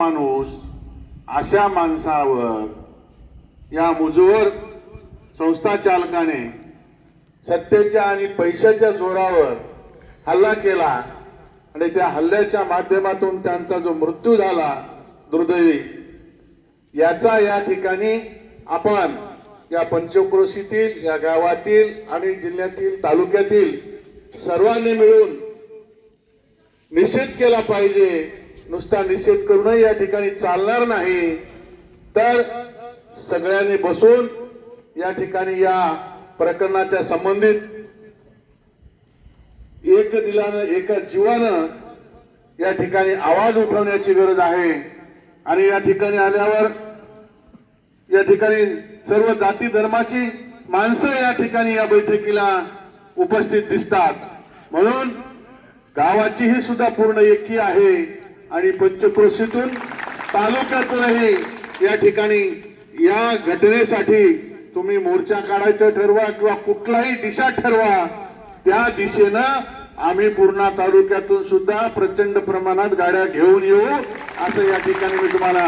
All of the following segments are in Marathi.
माणूस अशा माणसावर या मुजोर संस्था चालकाने सत्तेच्या आणि पैशाच्या जोरावर हल्ला केला आणि त्या हल्ल्याच्या माध्यमातून त्यांचा जो मृत्यू झाला दुर्दैवी याचा या ठिकाणी आपण या पंचक्रोशीतील या गावातील आणि जिल्ह्यातील तालुक्यातील सर्वांनी मिळून निषेध केला पाहिजे. नुसता निषेध करूनही या ठिकाणी चालणार नाही. तर सगळ्यांनी बसून या ठिकाणी या प्रकरणाच्या संबंधित एक दिलानं एका जीवानं या ठिकाणी आवाज उठवण्याची गरज आहे. आणि या ठिकाणी आल्यावर या ठिकाणी सर्व जाती धर्माची माणसं या ठिकाणी या बैठकीला उपस्थित दिसतात. म्हणून गावाची ही सुद्धा पूर्ण एकी आहे. आणि पंचक्रोशीतून तालुक्यातूनही या ठिकाणी या घटनेसाठी तुम्ही मोर्चा काढायचं ठरवा किंवा कुठलाही दिशा ठरवा त्या दिशेनं आम्ही पूर्णा तालुक्यातून सुद्धा प्रचंड प्रमाणात गाड्या घेऊन येऊ असं या ठिकाणी मी तुम्हाला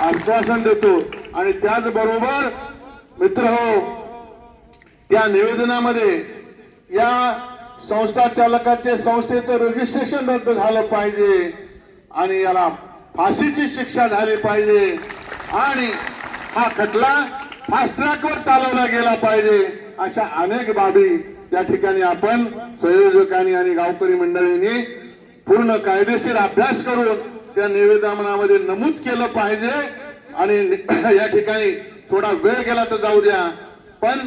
आश्वासन देतो. आणि त्याचबरोबर मित्र हो त्या निवेदनामध्ये या संस्था चालकाचे संस्थेचं रजिस्ट्रेशन रद्द झालं पाहिजे. आणि याला फाशीची शिक्षा झाली पाहिजे. आणि हा खटला फास्ट ट्रॅकवर चालवला गेला पाहिजे. अशा अनेक बाबी त्या ठिकाणी आपण संयोजकांनी आणि गावकरी मंडळींनी पूर्ण कायदेशीर अभ्यास करून त्या निवेदनामध्ये नमूद केलं पाहिजे. आणि या ठिकाणी थोडा वेळ गेला तर जाऊ द्या. पण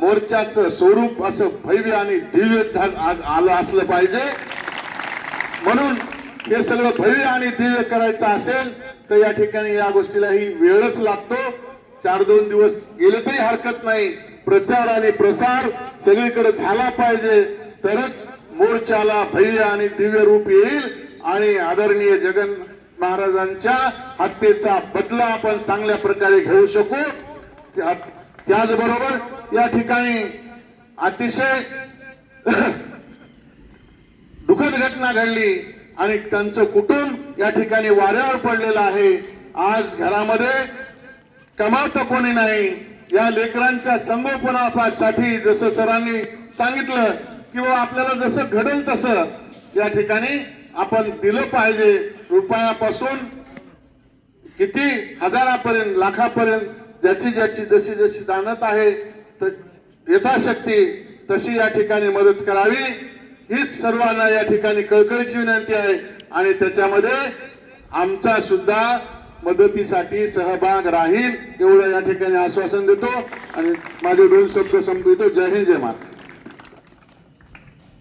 मोर्चाचं स्वरूप असं भव्य आणि दिव्य आलं असलं पाहिजे. म्हणून हे सगळं भव्य आणि दिव्य करायचं असेल तर या ठिकाणी या गोष्टीलाही वेळच लागतो. चार दोन दिवस गेले तरी हरकत नाही. प्रचार आणि प्रसार सगळीकडे झाला पाहिजे. तरच मोर्चाला भव्य आणि दिव्य रूप येईल. आणि आदरणीय जगन महाराजांच्या हत्येचा बदला आपण चांगल्या प्रकारे घेऊ शकू. त्याचबरोबर या ठिकाणी अतिशय दुःखद घटना घडली. आणि त्यांचं कुटुंब या ठिकाणी वाऱ्यावर पडलेलं आहे. आज घरामध्ये कमावतं कोणी नाही. या लेकरांच्या संगोपनासाठी जसं सरांनी सांगितलं की बाबा आपल्याला जसं घडल तसं या ठिकाणी आपण दिलं पाहिजे. रुपयापासून किती? हजारापर्यंत लाखापर्यंत ज्याची ज्याची जशी जशी जाणत आहे तर यथाशक्ती तशी या ठिकाणी मदत करावी. हीच सर्वांना या ठिकाणी कळकळीची विनंती आहे. आणि त्याच्यामध्ये आमचा सुद्धा मदतीसाठी सहभाग राहील एवढं या ठिकाणी आश्वासन देतो. आणि माझे दोन शब्द संपवितो. जय हिंद जय माता